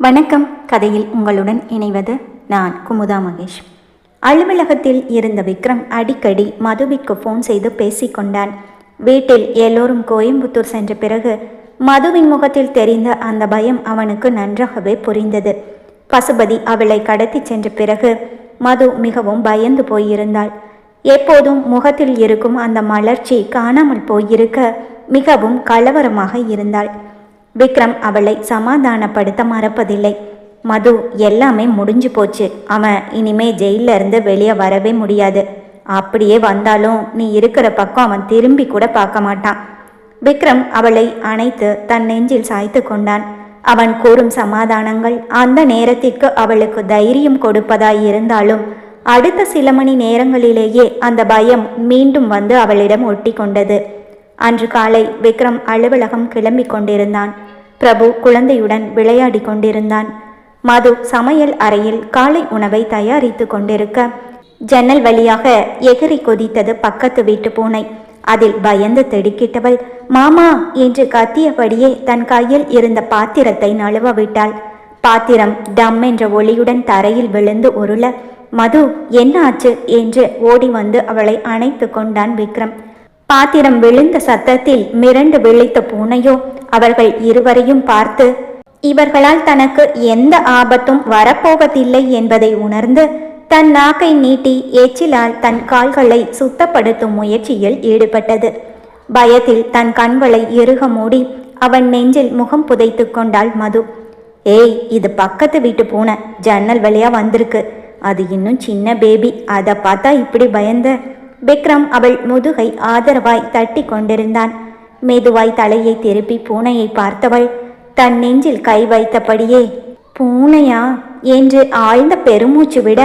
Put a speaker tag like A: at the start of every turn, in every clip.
A: வணக்கம். கதையில் உங்களுடன் இணைவது நான் குமுதா மகேஷ். அலுவலகத்தில் இருந்த விக்ரம் அடிக்கடி மதுவிற்கு ஃபோன் செய்து பேசிக்கொண்டான். வீட்டில் எல்லோரும் கோயம்புத்தூர் சென்ற பிறகு மதுவின் முகத்தில் தெரிந்த அந்த பயம் அவனுக்கு நன்றாகவே புரிந்தது. பசுபதி அவளை கடத்தி சென்ற பிறகு மது மிகவும் பயந்து போயிருந்தாள். எப்போதும் முகத்தில் இருக்கும் அந்த மலர்ச்சி காணாமல் போயிருக்க மிகவும் கலவரமாக இருந்தாள். விக்ரம் அவளை சமாதானப்படுத்த மறப்பதில்லை. மது எல்லாமே முடிஞ்சு போச்சு. அவன் இனிமே ஜெயில இருந்து வெளியே வரவே முடியாது. அப்படியே வந்தாலும் நீ இருக்கிற பக்கம் அவன் திரும்பி கூட பார்க்க மாட்டான். விக்ரம் அவளை அணைத்து தன் நெஞ்சில் சாய்த்து கொண்டான். அவன் கூறும் சமாதானங்கள் அந்த நேரத்திற்கு அவளுக்கு தைரியம் கொடுப்பதாய் இருந்தாலும் அடுத்த சில மணி நேரங்களிலேயே அந்த பயம் மீண்டும் வந்து அவளிடம் ஒட்டி கொண்டது. அன்று காலை விக்ரம் அலுவலகம் கிளம்பி கொண்டிருந்தான். பிரபு குழந்தையுடன் விளையாடி கொண்டிருந்தான். மது சமையல் அறையில் காலை உணவை தயாரித்து கொண்டிருக்க ஜன்னல் வழியாக எகிரி கொதித்தது பக்கத்து வீட்டு பூனை. அதில் பயந்து திடுக்கிட்டவள் மாமா என்று கத்தியபடியே தன் கையில் இருந்த பாத்திரத்தை நழுவ விட்டாள். பாத்திரம் டம் என்ற ஒளியுடன் தரையில் விழுந்து உருள மது என்ன ஆச்சு? என்று ஓடி வந்து அவளை அணைத்து கொண்டான் விக்ரம். பாத்திரம் விழுந்த சத்தத்தில் மிரண்டு விழித்த பூனையோ அவர்கள் இருவரையும் பார்த்து இவர்களால் தனக்கு எந்த ஆபத்தும் வரப்போவதில்லை என்பதை உணர்ந்து தன் நாக்கை நீட்டி எச்சிலால் தன் கால்களை சுத்தப்படுத்தும் முயற்சியில் ஈடுபட்டது. பயத்தில் தன் கண்களை இறுக மூடி அவன் நெஞ்சில் முகம் புதைத்து கொண்டாள் மது. ஏய் இது பக்கத்து வீட்டு பூனை. ஜன்னல் வழியா வந்திருக்கு. அது இன்னும் சின்ன பேபி. அதை பார்த்தா இப்படி பயந்த. விக்ரம் அவள் முதுகை ஆதரவாய் தட்டி கொண்டிருந்தான். மெதுவாய் தலையை திருப்பி பூனையை பார்த்தவள் தன் நெஞ்சில் கை வைத்தபடியே பூனையா? என்று ஆழ்ந்த பெருமூச்சு விட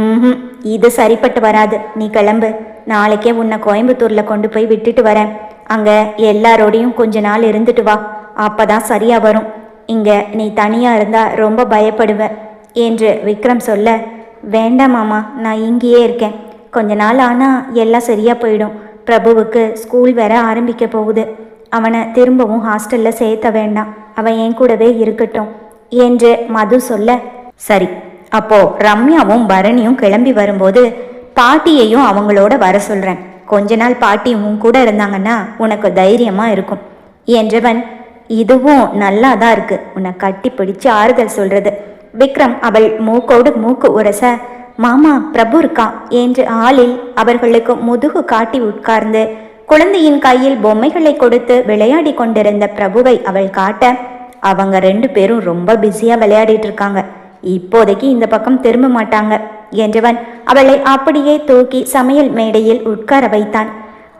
A: ம் இது சரிப்பட்டு வராது. நீ கிளம்பு. நாளைக்கே உன்னை கோயம்புத்தூர்ல கொண்டு போய் விட்டுட்டு வரேன். அங்க எல்லாரோடையும் கொஞ்ச நாள் இருந்துட்டு வா. அப்பதான் சரியா வரும். இங்க நீ தனியா இருந்தா ரொம்ப பயப்படுவ என்று விக்ரம் சொல்ல வேண்டாம் மாமா நான் இங்கேயே இருக்கேன். கொஞ்ச நாள் ஆனா எல்லாம் சரியா போயிடும். பிரபுவுக்கு ஸ்கூல் வேற ஆரம்பிக்க போகுது. அவனை திரும்பவும் ஹாஸ்டல்ல சேர்த்த வேண்டாம். அவன் என் கூடவே இருக்கட்டும் என்று மது சொல்ல சரி அப்போ ரம்யாவும் பரணியும் கிளம்பி வரும்போது பாட்டியையும் அவங்களோட வர சொல்றேன். கொஞ்ச நாள் பாட்டி உன் கூட இருந்தாங்கன்னா உனக்கு தைரியமா இருக்கும். என்றவன் இதுவும் நல்லா தான் இருக்கு. உன்னை கட்டி பிடிச்சு ஆறுதல் சொல்றது. விக்ரம் அவள் மூக்கோடு மூக்கு உரச மாமா பிரபு இருக்கா என்று ஆளில் அவர்களுக்கு முதுகு காட்டி உட்கார்ந்து குழந்தையின் கையில் பொம்மைகளை கொடுத்து விளையாடி கொண்டிருந்த பிரபுவை அவள் காட்ட அவங்க ரெண்டு பேரும் ரொம்ப பிஸியா விளையாடிட்டு இருக்காங்க. இப்போதைக்கு இந்த பக்கம் திரும்ப மாட்டாங்க என்றவன் அவளை அப்படியே தூக்கி சமையல் மேடையில் உட்கார வைத்தான்.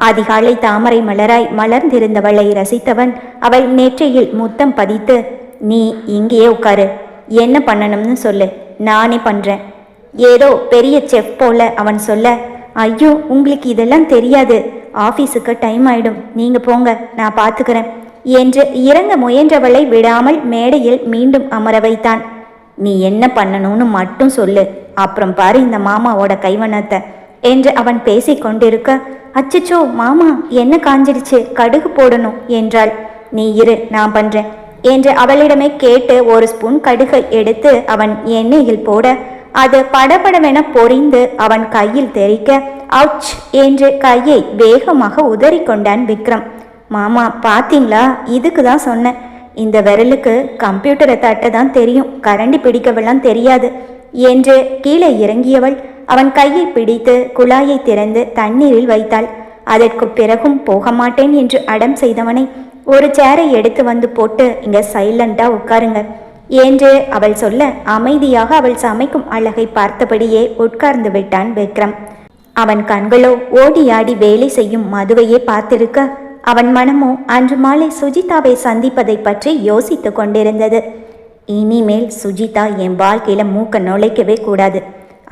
A: அதிகாலை தாமரை மலராய் மலர்ந்திருந்தவளை ரசித்தவன் அவள் நெற்றியில் முத்தம் பதித்து நீ இங்கேயே உட்காரு என்ன பண்ணணும்னு சொல்லு நானே பண்றேன். ஏதோ பெரிய செஃப் போல அவன் சொல்ல ஐயோ உங்களுக்கு இதெல்லாம் தெரியாது ஆஃபீஸுக்கு டைம் ஆயிடும். நீங்க போங்க நான் பார்த்துக்கிறேன் என்று இறங்க முயன்றவளை விடாமல் மேடையில் மீண்டும் அமர வைத்தான். நீ என்ன பண்ணணும்னு மட்டும் சொல்லு. அப்புறம் பாரு இந்த மாமாவோட கைவண்ணத்தை என்று அவன் பேசிக்கொண்டிருக்க அச்சச்சோ மாமா என்ன காஞ்சிடுச்சு? கடுகு போடணும் என்றாள். நீ இரு நான் பண்றேன் என்று அவளிடமே கேட்டு ஒரு ஸ்பூன் கடுகை எடுத்து அவன் எண்ணெயில் போட அது படபடவென பொரிந்து அவன் கையில் தெரிக்க அவுச் என்று கையை வேகமாக உதறிக்கொண்டான் விக்ரம். மாமா பாத்தீங்களா? இதுக்கு தான் சொன்னேன். இந்த விரலுக்கு கம்ப்யூட்டரை தட்ட தான் தெரியும். கரண்டி பிடிக்கவெல்லாம் தெரியாது என்று கீழே இறங்கியவள் அவன் கையை பிடித்து குழாயை திறந்து தண்ணீரில் வைத்தாள். அதற்கு பிறகும் போக மாட்டேன் என்று அடம் செய்தவனை ஒரு சேரை எடுத்து வந்து போட்டு இங்க சைலண்டா உட்காருங்க. என்று அவள் சொல்ல அமைதியாக அவள் சமைக்கும் அழகை பார்த்தபடியே உட்கார்ந்து விட்டான் விக்ரம். அவன் கண்களோ ஓடியாடி வேலை செய்யும் மதுவையே பார்த்திருக்க அவன் மனமோ அன்று மாலை சுஜிதாவை சந்திப்பதை பற்றி யோசித்து கொண்டிருந்தது. இனிமேல் சுஜிதா என் வாழ்க்கையில மூக்க நுழைக்கவே கூடாது.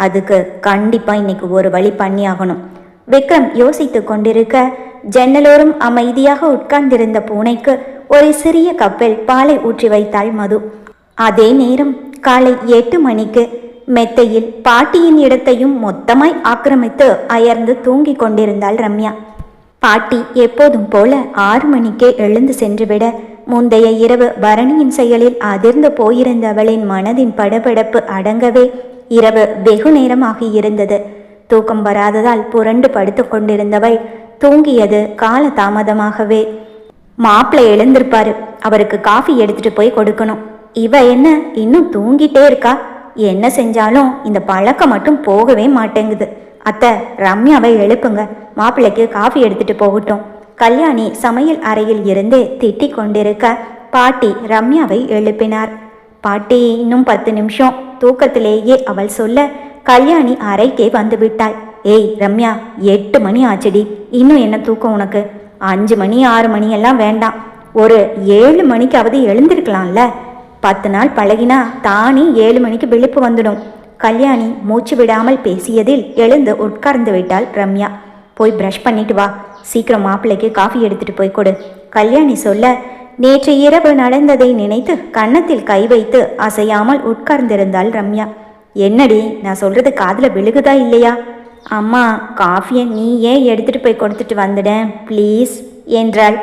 A: அதுக்கு கண்டிப்பா இன்னைக்கு ஒரு வழி பண்ணியாகணும். விக்ரம் யோசித்து கொண்டிருக்க ஜன்னலோரும் அமைதியாக உட்கார்ந்திருந்த பூனைக்கு ஒரு சிறிய கப்பில் பாலை ஊற்றி வைத்தாள் மது. அதே நேரம் காலை எட்டு மணிக்கு மெத்தையில் பாட்டியின் இடத்தையும் மொத்தமாய் ஆக்கிரமித்து அயர்ந்து தூங்கிக் கொண்டிருந்தாள் ரம்யா. பாட்டி எப்போதும் போல ஆறு மணிக்கே எழுந்து சென்றுவிட முந்தைய இரவு பரணியின் செயலில் அதிர்ந்து போயிருந்தவளின் மனதின் படபடப்பு அடங்கவே இரவு வெகு நேரமாகி இருந்தது. தூக்கம் வராததால் புரண்டு படுத்து கொண்டிருந்தவள் தூங்கியது கால தாமதமாகவே மாப்பிள்ளை எழுந்திருப்பாரு. அவருக்கு காஃபி எடுத்துட்டு போய் கொடுக்கணும். இவ என்ன இன்னும் தூங்கிட்டே இருக்கா? என்ன செஞ்சாலும் இந்த பழக்கம் மட்டும் போகவே மாட்டேங்குது. அத்தை ரம்யாவை எழுப்புங்க. மாப்பிள்ளைக்கு காஃபி எடுத்துட்டு போகட்டும். கல்யாணி சமையல் அறையில் இருந்து திட்டிக் கொண்டிருக்க பாட்டி ரம்யாவை எழுப்பினார். பாட்டி இன்னும் பத்து நிமிஷம். தூக்கத்திலேயே அவள் சொல்ல கல்யாணி அறைக்கே வந்து விட்டாள். ஏய் ரம்யா எட்டு மணி ஆச்சுடி. இன்னும் என்ன தூக்கம் உனக்கு? அஞ்சு மணி ஆறு மணி எல்லாம் வேண்டாம். ஒரு ஏழு மணிக்காவது எழுந்திருக்கலாம்ல? பத்து நாள் பழகினா தானே ஏழு மணிக்கு விழிப்பு வந்துடும். கல்யாணி மூச்சு விடாமல் பேசியதில் எழுந்து உட்கார்ந்து விட்டாள் ரம்யா. போய் ப்ரஷ் பண்ணிட்டு வா. சீக்கிரம் மாப்பிள்ளைக்கு காஃபி எடுத்துட்டு போய் கொடு. கல்யாணி சொல்ல நேற்று இரவு நடந்ததை நினைத்து கன்னத்தில் கை வைத்து அசையாமல் உட்கார்ந்திருந்தாள் ரம்யா. என்னடி நான் சொல்றது காதில் விழுகுதா இல்லையா? அம்மா காஃபியை நீ ஏன் எடுத்துட்டு போய் கொடுத்துட்டு வந்துடேன் ப்ளீஸ் என்றாள்.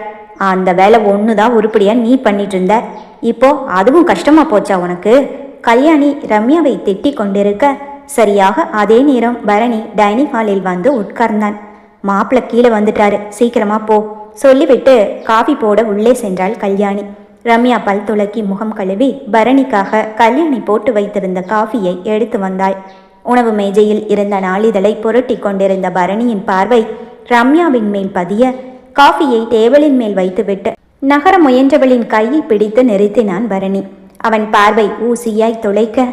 A: அந்த வேலை ஒன்று தான் உருப்படியாக நீ பண்ணிட்டு இருந்த. இப்போ அதுவும் கஷ்டமா போச்சா உனக்கு? கல்யாணி ரம்யாவை திட்டிக் கொண்டிருக்க சரியாக அதே நேரம் பரணி டைனிங் ஹாலில் வந்து உட்கார்ந்தான். மாப்பிள்ளை கீழே வந்துட்டாரு. சீக்கிரமா போ. சொல்லிவிட்டு காஃபி போட உள்ளே சென்றாள் கல்யாணி. ரம்யா பல் துளக்கி முகம் கழுவி பரணிக்காக கல்யாணி போட்டு வைத்திருந்த காஃபியை எடுத்து வந்தாள். உணவு மேஜையில் இருந்த நாளிதழை புரட்டி கொண்டிருந்த பரணியின் பார்வை ரம்யாவின் மேல் பதிய காஃபியை டேபிளின் மேல் வைத்துவிட்டு நகர முயன்றவளின் கையை பிடித்து நிறுத்தினான் பரணி. அவன் பார்வை ஊசியாய் துளைக்க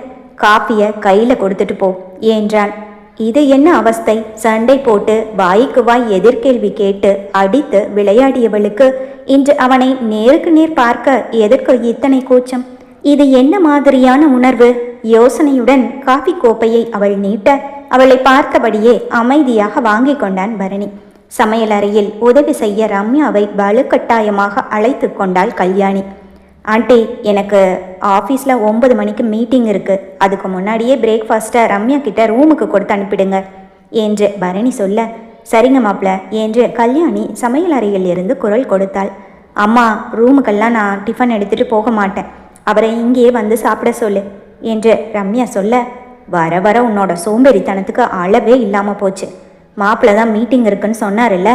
A: காப்பிய கையில கொடுத்துட்டு போ என்றான். இது என்ன அவஸ்தை? சண்டை போட்டு வாய்க்கு வாய் எதிர்கேள்வி கேட்டு அடித்து விளையாடியவளுக்கு இன்று அவனை நேருக்கு நேர் பார்க்க எதற்கு இத்தனை கூச்சம். இது என்ன மாதிரியான உணர்வு? யோசனையுடன் காஃபி கோப்பையை அவள் நீட்ட அவளை பார்த்தபடியே அமைதியாக வாங்கிக் கொண்டான் பரணி. சமையலறையில் உதவி செய்ய ரம்யாவை வலுக்கட்டாயமாக அழைத்து கொண்டாள் கல்யாணி. ஆண்டி எனக்கு ஆஃபீஸில் ஒன்பது மணிக்கு மீட்டிங் இருக்குது அதுக்கு முன்னாடியே பிரேக்ஃபாஸ்ட்டை ரம்யா கிட்ட ரூமுக்கு கொடுத்து அனுப்பிடுங்க என்று பரணி சொல்ல. சரிங்க மாப்ள என்று கல்யாணி சமையலறையில் இருந்து குரல் கொடுத்தாள். அம்மா ரூமுக்கெல்லாம் நான் டிஃபன் எடுத்துகிட்டு போக மாட்டேன். அவரை இங்கேயே வந்து சாப்பிட சொல்லு என்று ரம்யா சொல்ல. வர வர உன்னோட சோம்பேறித்தனத்துக்கு அளவே இல்லாமல் போச்சு. மாப்பிள்ள தான் மீட்டிங் இருக்குன்னு சொன்னார்ல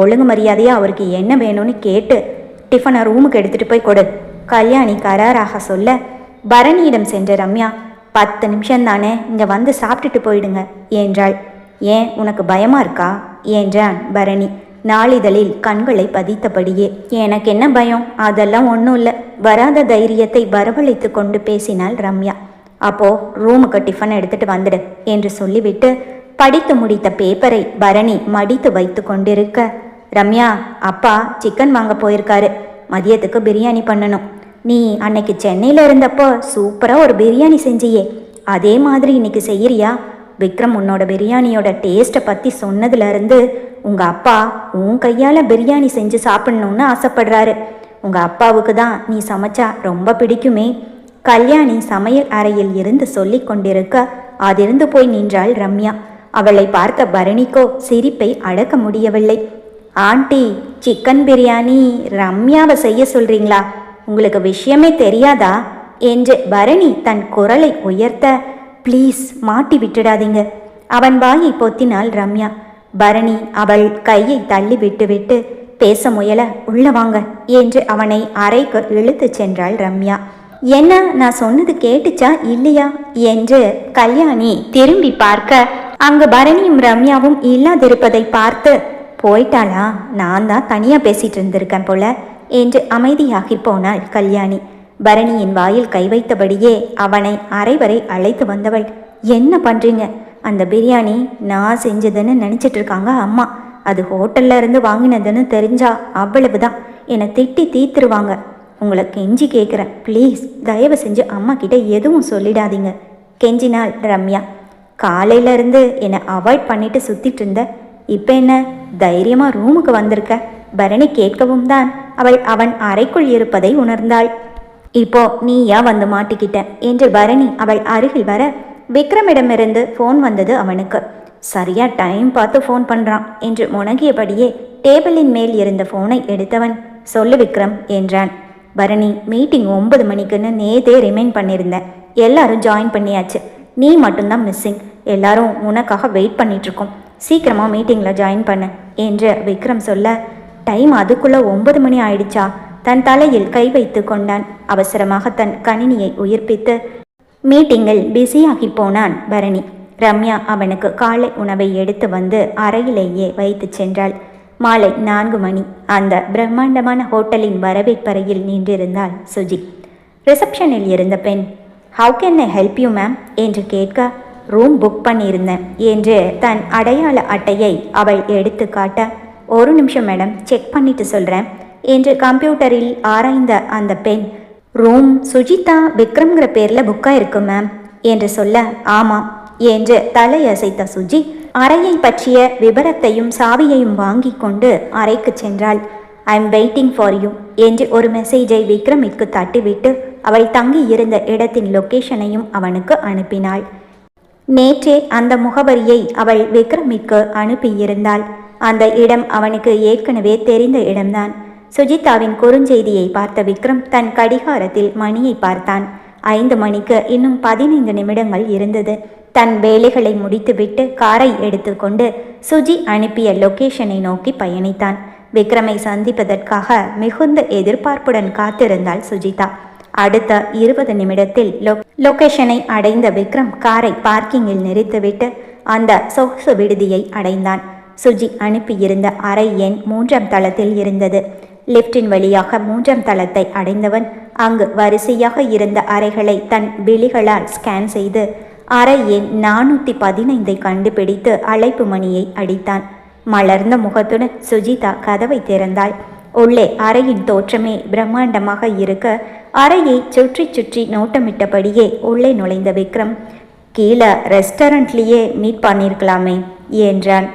A: ஒழுங்கு மரியாதையாக அவருக்கு என்ன வேணும்னு கேட்டு டிஃபனை ரூமுக்கு எடுத்துகிட்டு போய் கொடு. கல்யாணி கராராக சொல்ல பரணியிடம் சென்ற ரம்யா பத்து நிமிஷம் தானே இங்கே வந்து சாப்பிட்டுட்டு போயிடுங்க என்றாள். ஏன் உனக்கு பயமா இருக்கா? என்றான் பரணி. நாளிதழில் கண்களை பதித்தபடியே எனக்கு என்ன பயம்? அதெல்லாம் ஒன்றும் இல்லை. வராத தைரியத்தை வரவழைத்து கொண்டு பேசினாள் ரம்யா. அப்போ ரூமுக்கு டிஃபன் எடுத்துட்டு வந்துடு என்று சொல்லிவிட்டு படித்து முடித்த பேப்பரை பரணி மடித்து வைத்து கொண்டிருக்க ரம்யா அப்பா சிக்கன் வாங்க போயிருக்காரு. மதியத்துக்கு பிரியாணி பண்ணணும். நீ அன்னைக்கு சென்னையில் இருந்தப்போ சூப்பராக ஒரு பிரியாணி செஞ்சியே. அதே மாதிரி இன்னைக்கு செய்யறியா? விக்ரம் உன்னோட பிரியாணியோட டேஸ்ட்டை பற்றி சொன்னதுலேருந்து உங்கள் அப்பா உன் கையால் பிரியாணி செஞ்சு சாப்பிட்ணுன்னு ஆசைப்படுறாரு. உங்கள் அப்பாவுக்கு தான் நீ சமைச்சா ரொம்ப பிடிக்குமே. கல்யாணி சமையல் அறையில் இருந்து சொல்லி கொண்டிருக்க அதிருந்து போய் நின்றாள் ரம்யா. அவளை பார்த்த பரணிக்கோ சிரிப்பை அடக்க முடியவில்லை. ஆண்டி சிக்கன் பிரியாணி ரம்யாவை செய்ய சொல்றீங்களா? உங்களுக்கு விஷயமே தெரியாதா? என்று பரணி தன் குரலை உயர்த்த ப்ளீஸ் மாட்டி விட்டுடாதீங்க. அவன் வாயை பொத்தினாள் ரம்யா. பரணி அவள் கையை தள்ளி விட்டுவிட்டு பேச முயல உள்ள வாங்க என்று அவனை அறைக்கு இழுத்துச் சென்றாள் ரம்யா. என்ன நான் சொன்னது கேட்டுச்சா இல்லையா? என்று கல்யாணி திரும்பி பார்க்க அங்கு பரணியும் ரம்யாவும் இல்லாதிருப்பதை பார்த்து போயிட்டாளா? நான் தான் தனியா பேசிட்டு இருந்திருக்கேன் போல என்று அமைதியாகி போனாள் கல்யாணி. பரணியின் வாயில் கை வைத்தபடியே அவனை அரைவரை அழைத்து வந்தவள் என்ன பண்றீங்க? அந்த பிரியாணி நான் செஞ்சதுன்னு நினச்சிட்டு இருக்காங்க அம்மா. அது ஹோட்டல்ல இருந்து வாங்கினதுன்னு தெரிஞ்சா அவ்வளவுதான். என்னை திட்டி தீத்துருவாங்க உங்களை கெஞ்சி கேட்குறேன் ப்ளீஸ் தயவு செஞ்சு அம்மா கிட்ட எதுவும் சொல்லிடாதீங்க கெஞ்சினாள் ரம்யா. காலையிலேருந்து என்னை அவாய்ட் பண்ணிட்டு சுற்றிட்டு இருந்த இப்போ என்ன தைரியமாக ரூமுக்கு வந்திருக்க? பரணி கேட்கவும் தான் அவள் அவன் அறைக்குள் இருப்பதை உணர்ந்தாள். இப்போ நீ ஏன் வந்து மாட்டிக்கிட்ட? என்று பரணி அவள் அருகில் வர விக்ரமிடமிருந்து ஃபோன் வந்தது அவனுக்கு. சரியா டைம் பார்த்து ஃபோன் பண்ணுறான் என்று முணங்கியபடியே டேபிளின் மேல் இருந்த ஃபோனை எடுத்தவன் சொல்லு விக்ரம் என்றான். பரணி மீட்டிங் ஒன்பது மணிக்குன்னு நேதே ரிமைண்ட் பண்ணியிருந்தேன் எல்லாரும் ஜாயின் பண்ணியாச்சு. நீ மட்டும்தான் மிஸ்ஸிங் எல்லாரும் உனக்காக வெயிட் பண்ணிகிட்ருக்கோம் சீக்கிரமாக மீட்டிங்கில் ஜாயின் பண்ணு என்று விக்ரம் சொல்ல டைம் அதுக்குள்ளே ஒன்பது மணி ஆயிடுச்சா? தன் தலையில் கை வைத்து கொண்டான். அவசரமாக தன் கணினியை உயிர்ப்பித்து மீட்டிங்கில் பிஸியாகி போனான் பரணி. ரம்யா அவனுக்கு காலை உணவை எடுத்து வந்து அறையிலேயே வைத்து சென்றாள். மாலை நான்கு மணி. அந்த பிரம்மாண்டமான ஹோட்டலின் வரவேற்பறையில் நின்றிருந்தாள் சுஜி. ரிசப்ஷனில் இருந்த பெண் how can I help you ma'am என்று கேட்க ரூம் புக் பண்ணியிருந்தேன் என்று தன் அடையாள அட்டையை அவள் எடுத்து காட்ட ஒரு நிமிஷம் மேடம் செக் பண்ணிட்டு சொல்கிறேன் என்று கம்ப்யூட்டரில் ஆராய்ந்த அந்த பெண் ரூம் சுஜிதா விக்ரம்ங்கிற பேரில் புக்காக இருக்கு மேம் என்று சொல்ல ஆமாம் என்று தலையசைத்த சுஜி அறையை பற்றிய விவரத்தையும் சாவியையும் வாங்கி கொண்டு அறைக்கு சென்றாள். I am waiting for you என்று ஒரு மெசேஜை விக்ரமிற்கு தட்டிவிட்டு அவள் தங்கி இருந்த இடத்தின் லொக்கேஷனையும் அவனுக்கு அனுப்பினாள். நேற்றே அந்த முகவரியை அவள் விக்ரமிற்கு அனுப்பியிருந்தாள். அந்த இடம் அவனுக்கு ஏற்கனவே தெரிந்த இடம்தான். சுஜிதாவின் குறுஞ்செய்தியை பார்த்த விக்ரம் தன் கடிகாரத்தில் மணியை பார்த்தான். ஐந்து மணிக்கு இன்னும் பதினைந்து நிமிடங்கள் இருந்தது. தன் வேலைகளை முடித்துவிட்டு காரை எடுத்துக்கொண்டு சுஜி அனுப்பிய லொகேஷனை நோக்கி பயணித்தான். விக்ரமை சந்திப்பதற்காக மிகுந்த எதிர்பார்ப்புடன் காத்திருந்தாள் சுஜிதா. அடுத்த இருபது நிமிடத்தில் லொகேஷனை அடைந்த விக்ரம் காரை பார்க்கிங்கில் நிறுத்திவிட்டு அந்த சொகுசு விடுதியை அடைந்தான். சுஜி அனுப்பியிருந்த அறை எண் மூன்றாம் தளத்தில் இருந்தது. லிப்டின் வழியாக மூன்றாம் தளத்தை அடைந்தவன் அங்கு வரிசையாக இருந்த அறைகளை தன் விழிகளால் ஸ்கேன் செய்து அறை எண் நானூற்றி பதினைந்தை கண்டுபிடித்து அழைப்பு மணியை அடித்தான். மலர்ந்த முகத்துடன் சுஜிதா கதவை திறந்தாள். உள்ளே அறையின் தோற்றமே பிரம்மாண்டமாக இருக்க அறையை சுற்றி சுற்றி நோட்டமிட்டபடியே உள்ளே நுழைந்த விக்ரம் கீழே ரெஸ்டாரண்ட்லேயே மீட் பண்ணியிருக்கலாமே என்றான்.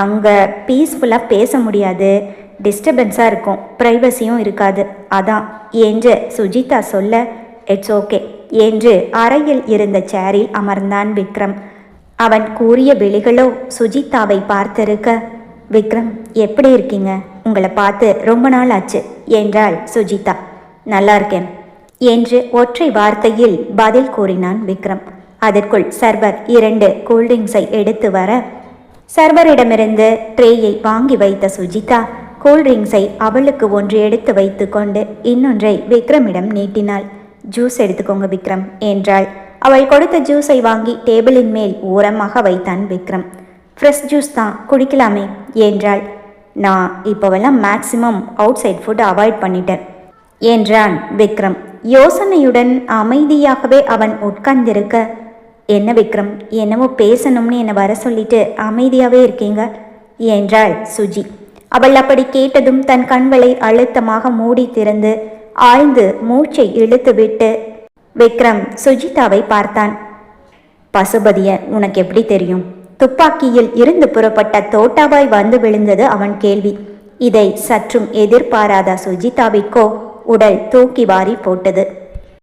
A: அங்கே பீஸ்ஃபுல்லாக பேச முடியாது. டிஸ்டர்பன்ஸாக இருக்கும். ப்ரைவசியும் இருக்காது. அதான் என்று சுஜிதா சொல்ல இட்ஸ் ஓகே என்று அறையில் இருந்த சேரில் அமர்ந்தான் விக்ரம். அவன் கூறிய விழிகளோ சுஜிதாவை பார்த்திருக்க விக்ரம் எப்படி இருக்கீங்க? உங்களை பார்த்து ரொம்ப நாள் ஆச்சு. என்றாள் சுஜிதா. நல்லா இருக்கேன். என்று ஒற்றை வார்த்தையில் பதில் கூறினான் விக்ரம். அதற்குள் சர்வர் இரண்டு கூல்ட்ரிங்க்ஸை எடுத்து வர சர்வரிடமிருந்து ட்ரேயை வாங்கி வைத்த சுஜிதா கூல்ட்ரிங்க்ஸை அவளுக்கு ஒன்று எடுத்து வைத்து கொண்டு இன்னொன்றை விக்ரமிடம் நீட்டினாள். ஜூஸ் எடுத்துக்கோங்க விக்ரம் என்றாள். அவள் கொடுத்த ஜூஸை வாங்கி டேபிளின் மேல் ஓரமாக வைத்தான் விக்ரம். ஃப்ரெஷ் ஜூஸ் தான் குடிக்கலாமே என்றாள். நான் இப்போவெல்லாம் maximum outside food avoid பண்ணிட்டேன் என்றான் விக்ரம். யோசனையுடன் அமைதியாகவே அவன் உட்கார்ந்திருக்க என்ன விக்ரம் என்னவோ பேசணும்னு என்னை வர சொல்லிட்டு அமைதியாகவே இருக்கீங்க? என்றாள் சுஜி. அவள் அப்படி கேட்டதும் தன் கண்களை அழுத்தமாக மூடி திறந்து ஆழ்ந்து மூச்சை இழுத்துவிட்டு விக்ரம் சுஜிதாவை பார்த்தான். பசுபதிய உனக்கு எப்படி தெரியும்? துப்பாக்கியில் இருந்து புறப்பட்ட தோட்டாபாய் வந்து விழுந்தது அவன் கேள்வி. இதை சற்றும் எதிர்பாராத சுஜிதாவிற்கோ உடல் தூக்கி வாரி போட்டது.